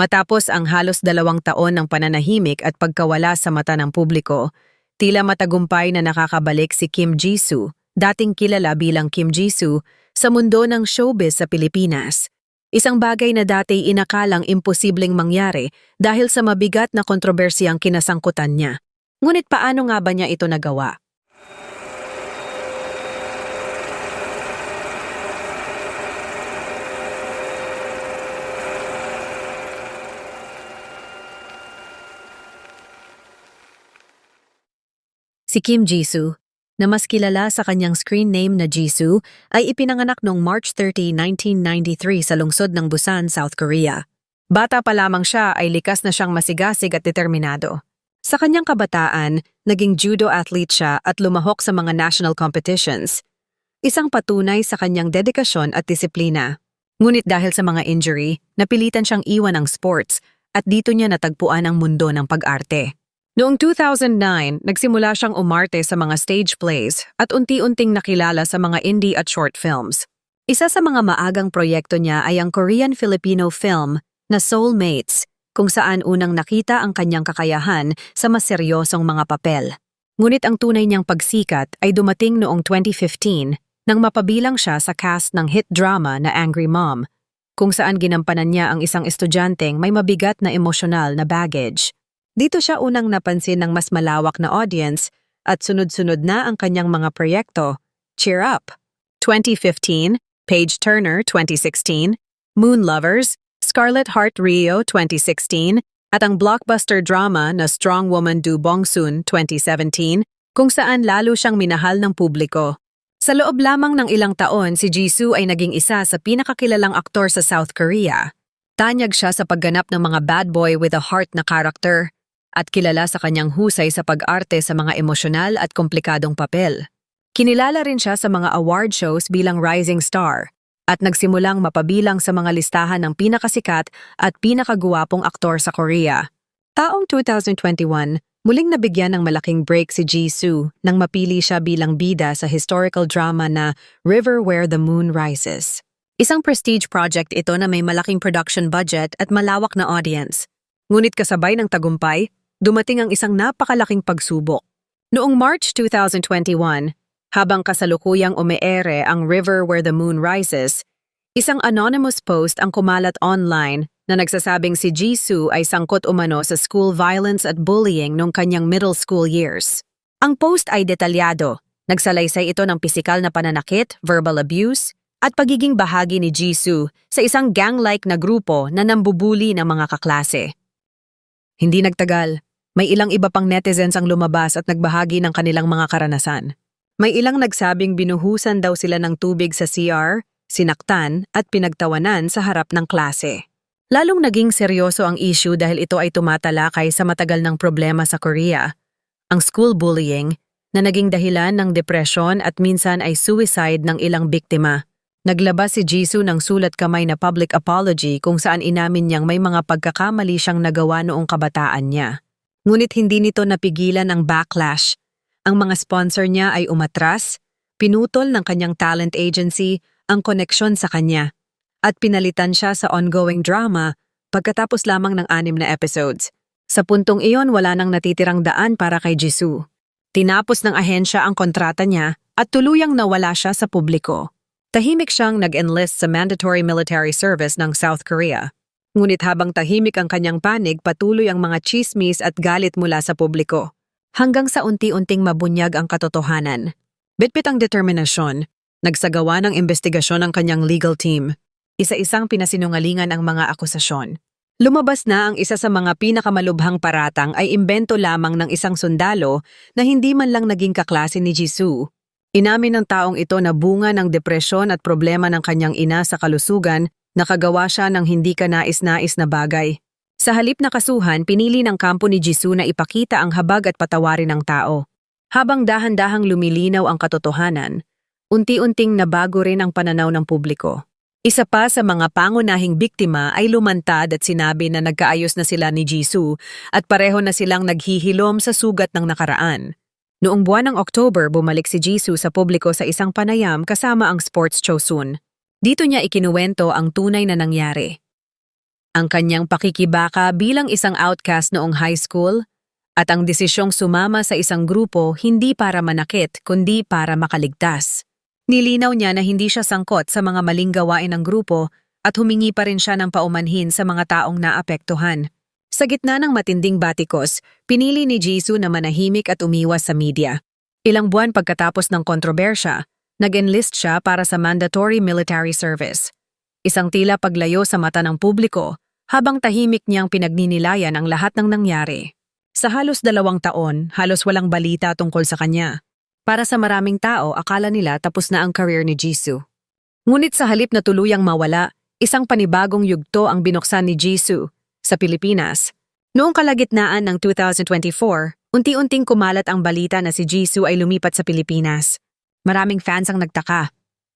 Matapos ang halos dalawang taon ng pananahimik at pagkawala sa mata ng publiko, tila matagumpay na nakakabalik si Kim Jisoo, dating kilala bilang Kim Jisoo, sa mundo ng showbiz sa Pilipinas. Isang bagay na dati inakalang imposibleng mangyari dahil sa mabigat na kontrobersiyang kinasangkutan niya. Ngunit paano nga ba niya ito nagawa? Si Kim Jisoo, na mas kilala sa kanyang screen name na Jisoo, ay ipinanganak noong March 30, 1993 sa lungsod ng Busan, South Korea. Bata pa lamang siya ay likas na siyang masigasig at determinado. Sa kanyang kabataan, naging judo athlete siya at lumahok sa mga national competitions. Isang patunay sa kanyang dedikasyon at disiplina. Ngunit dahil sa mga injury, napilitan siyang iwan ang sports at dito niya natagpuan ang mundo ng pag-arte. Noong 2009, nagsimula siyang umarte sa mga stage plays at unti-unting nakilala sa mga indie at short films. Isa sa mga maagang proyekto niya ay ang Korean-Filipino film na Soulmates, kung saan unang nakita ang kanyang kakayahan sa mas seryosong mga papel. Ngunit ang tunay niyang pagsikat ay dumating noong 2015 nang mapabilang siya sa cast ng hit drama na Angry Mom, kung saan ginampanan niya ang isang estudyanteng may mabigat na emosyonal na baggage. Dito siya unang napansin ng mas malawak na audience at sunod-sunod na ang kanyang mga proyekto. Cheer Up, 2015, Page Turner 2016, Moon Lovers, Scarlet Heart Rio 2016, at ang blockbuster drama na Strong Woman Do Bongsoon 2017, kung saan lalo siyang minahal ng publiko. Sa loob lamang ng ilang taon, si Jisoo ay naging isa sa pinakakilalang aktor sa South Korea. Tanyag siya sa pagganap ng mga bad boy with a heart na karakter at kilala sa kanyang husay sa pag-arte sa mga emosyonal at komplikadong papel. Kinilala rin siya sa mga award shows bilang rising star at nagsimulang mapabilang sa mga listahan ng pinakasikat at pinakaguwapong aktor sa Korea. Taong 2021, muling nabigyan ng malaking break si Jisoo nang mapili siya bilang bida sa historical drama na River Where the Moon Rises. Isang prestige project ito na may malaking production budget at malawak na audience. Ngunit kasabay ng tagumpay, dumating ang isang napakalaking pagsubok. Noong March 2021, habang kasalukuyang umeere ang River Where the Moon Rises, isang anonymous post ang kumalat online na nagsasabing si Jisoo ay sangkot umano sa school violence at bullying noong kanyang middle school years. Ang post ay detalyado. Nagsalaysay ito ng pisikal na pananakit, verbal abuse, at pagiging bahagi ni Jisoo sa isang gang-like na grupo na nambubuli ng mga kaklase. Hindi nagtagal, may ilang iba pang netizens ang lumabas at nagbahagi ng kanilang mga karanasan. May ilang nagsabing binuhusan daw sila ng tubig sa CR, sinaktan at pinagtawanan sa harap ng klase. Lalong naging seryoso ang issue dahil ito ay tumatalakay sa matagal ng problema sa Korea, ang school bullying, na naging dahilan ng depresyon at minsan ay suicide ng ilang biktima. Naglabas si Jisoo ng sulat kamay na public apology kung saan inamin niyang may mga pagkakamali siyang nagawa noong kabataan niya. Ngunit hindi nito napigilan ang backlash. Ang mga sponsor niya ay umatras, pinutol ng kanyang talent agency ang koneksyon sa kanya at pinalitan siya sa ongoing drama pagkatapos lamang ng anim na episodes. Sa puntong iyon wala nang natitirang daan para kay Jisoo. Tinapos ng ahensya ang kontrata niya at tuluyang nawala siya sa publiko. Tahimik siyang nag-enlist sa mandatory military service ng South Korea. Ngunit habang tahimik ang kanyang panig, patuloy ang mga chismis at galit mula sa publiko. Hanggang sa unti-unting mabunyag ang katotohanan. Bitbit ang determinasyon, nagsagawa ng investigasyon ang kanyang legal team isa-isang pinasinungalingan ang mga akusasyon. Lumabas na ang isa sa mga pinakamalubhang paratang ay imbento lamang ng isang sundalo na hindi man lang naging kaklase ni Jisoo. Inamin ng taong ito na bunga ng depresyon at problema ng kanyang ina sa kalusugan, nakagawa siya ng hindi ka nais-nais na bagay. Sa halip na kasuhan, pinili ng kampo ni Jisoo na ipakita ang habag at patawarin ng tao. Habang dahan-dahang lumilinaw ang katotohanan, unti-unting nabago rin ang pananaw ng publiko. Isa pa sa mga pangunahing biktima ay lumantad at sinabi na nagkaayos na sila ni Jisoo at pareho na silang naghihilom sa sugat ng nakaraan. Noong buwan ng October, bumalik si Jisoo sa publiko sa isang panayam kasama ang sports Chosun. Dito niya ikinuwento ang tunay na nangyari. ang kanyang pakikibaka bilang isang outcast noong high school, at ang desisyong sumama sa isang grupo hindi para manakit kundi para makaligtas. Nilinaw niya na hindi siya sangkot sa mga maling gawain ng grupo at humingi pa rin siya ng paumanhin sa mga taong naapektuhan. Sa gitna ng matinding batikos, pinili ni Jisoo na manahimik at umiwas sa media. Ilang buwan pagkatapos ng kontrobersya, nag-enlist siya para sa mandatory military service. Isang tila paglayo sa mata ng publiko habang tahimik niyang pinagninilayan ang lahat ng nangyari. Sa halos dalawang taon, halos walang balita tungkol sa kanya. Para sa maraming tao, akala nila tapos na ang career ni Jisoo. Ngunit sa halip na tuluyang mawala, isang panibagong yugto ang binuksan ni Jisoo sa Pilipinas. Noong kalagitnaan ng 2024, unti-unting kumalat ang balita na si Jisoo ay lumipat sa Pilipinas. Maraming fans ang nagtaka.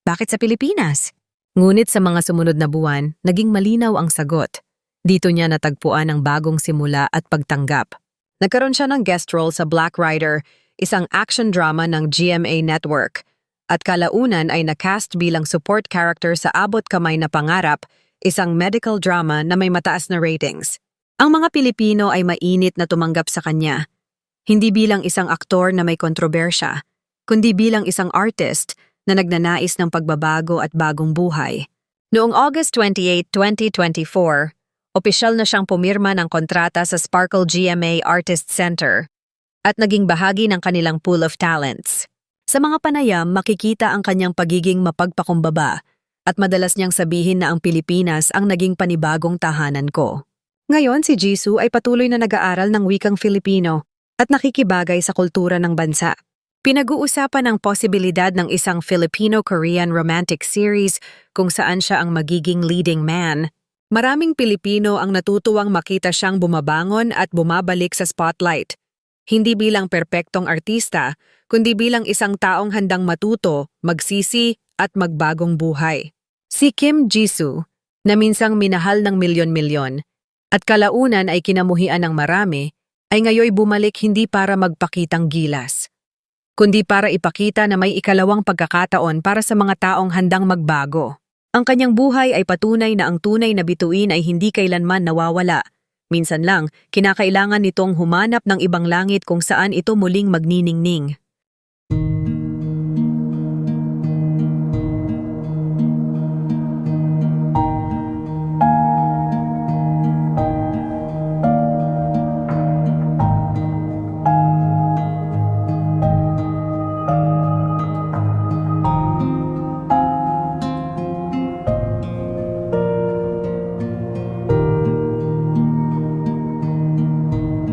Bakit sa Pilipinas? Ngunit sa mga sumunod na buwan, naging malinaw ang sagot. Dito niya natagpuan ang bagong simula at pagtanggap. Nagkaroon siya ng guest role sa Black Rider, isang action drama ng GMA Network. At kalaunan ay nakast bilang support character sa Abot Kamay na Pangarap, isang medical drama na may mataas na ratings. Ang mga Pilipino ay mainit na tumanggap sa kanya. Hindi bilang isang aktor na may kontrobersya, kundi bilang isang artist na nagnanais ng pagbabago at bagong buhay. Noong August 28, 2024, opisyal na siyang pumirma ng kontrata sa Sparkle GMA Artist Center at naging bahagi ng kanilang pool of talents. Sa mga panayam, makikita ang kanyang pagiging mapagpakumbaba at madalas niyang sabihin na ang Pilipinas ang naging panibagong tahanan ko. Ngayon si Jisoo ay patuloy na nag-aaral ng wikang Filipino at nakikibagay sa kultura ng bansa. Pinag-uusapan ang posibilidad ng isang Filipino-Korean romantic series kung saan siya ang magiging leading man. Maraming Pilipino ang natutuwang makita siyang bumabangon at bumabalik sa spotlight. Hindi bilang perpektong artista, kundi bilang isang taong handang matuto, magsisi at magbagong buhay. Si Kim Jisoo, na minsang minahal ng milyon-milyon, at kalaunan ay kinamuhian ng marami, ay ngayoy bumalik hindi para magpakitang gilas, kundi para ipakita na may ikalawang pagkakataon para sa mga taong handang magbago. Ang kanyang buhay ay patunay na ang tunay na bituin ay hindi kailanman nawawala. Minsan lang, kinakailangan nitong humanap ng ibang langit kung saan ito muling magniningning.